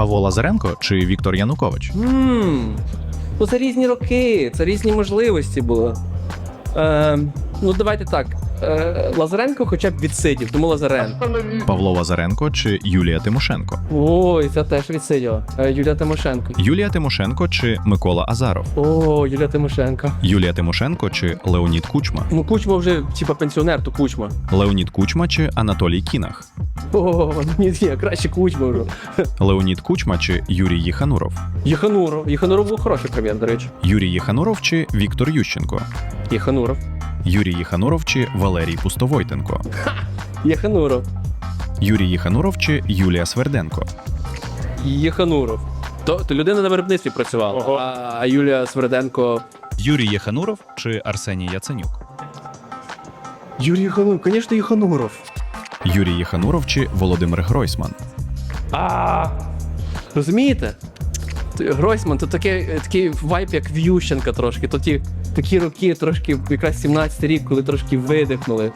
Павло Лазаренко чи Віктор Янукович? Ммм. Ну, це різні роки, це різні можливості були. Е, ну, давайте так. Е, Лазаренко хоча б відсидів, тому Лазаренко. Павло Лазаренко чи Юлія Тимошенко? Ой, це теж відсиділа. Е, Юлія Тимошенко. Юлія Тимошенко чи Микола Азаров? О, Юлія Тимошенко. Юлія Тимошенко чи Леонід Кучма? Ну, кучма вже, типа, пенсіонер, то кучма. Леонід Кучма чи Анатолій Кінах? О, ні, ні, краще кучма вже. Леонід Кучма чи Юрій Єхануров? Єхануров. Єхануров був хороший прем'єр, до речі. Юрій Єхануров чи Віктор Ющенко? Єхануров. Юрій Єхануров чи Валерій Пустовойтенко? Єхануров. Юрій Єхануров чи Юлія Сверденко? Єхануров. То, то людина на виробництві працювала, Ого. а, а Юлія Сверденко. Юрій Єхануров чи Арсеній Яценюк? Юрій Єхануров, звісно, Єхануров. Юрій Єхануров чи Володимир Гройсман? А розумієте? Гройсман, то таке, такий вайп, як в Ющенка трошки. То ті такі роки, трошки, якраз 17 рік, коли трошки видихнули.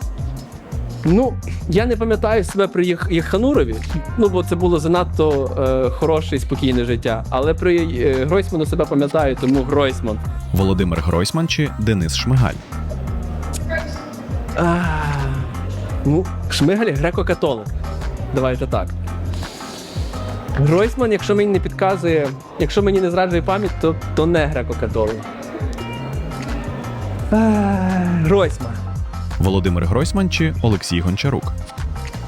Ну, я не пам'ятаю себе при Єх- Єханурові, ну бо це було занадто е, хороше і спокійне життя. Але при е, Гройсману себе пам'ятаю, тому Гройсман. Володимир Гройсман чи Денис Шмигаль? А, ну, Шмигаль греко-католик. Давайте так. Гройсман, якщо мені не підказує, якщо мені не зраджує пам'ять, то, то не греко-католик. Гройсман. Володимир Гройсман чи Олексій Гончарук?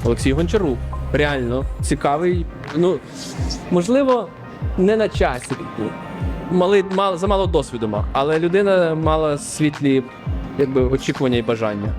Олексій Гончарук. Реально цікавий. Ну, можливо, не на часі. Мали, мало, замало досвіду мав, але людина мала світлі якби, очікування і бажання.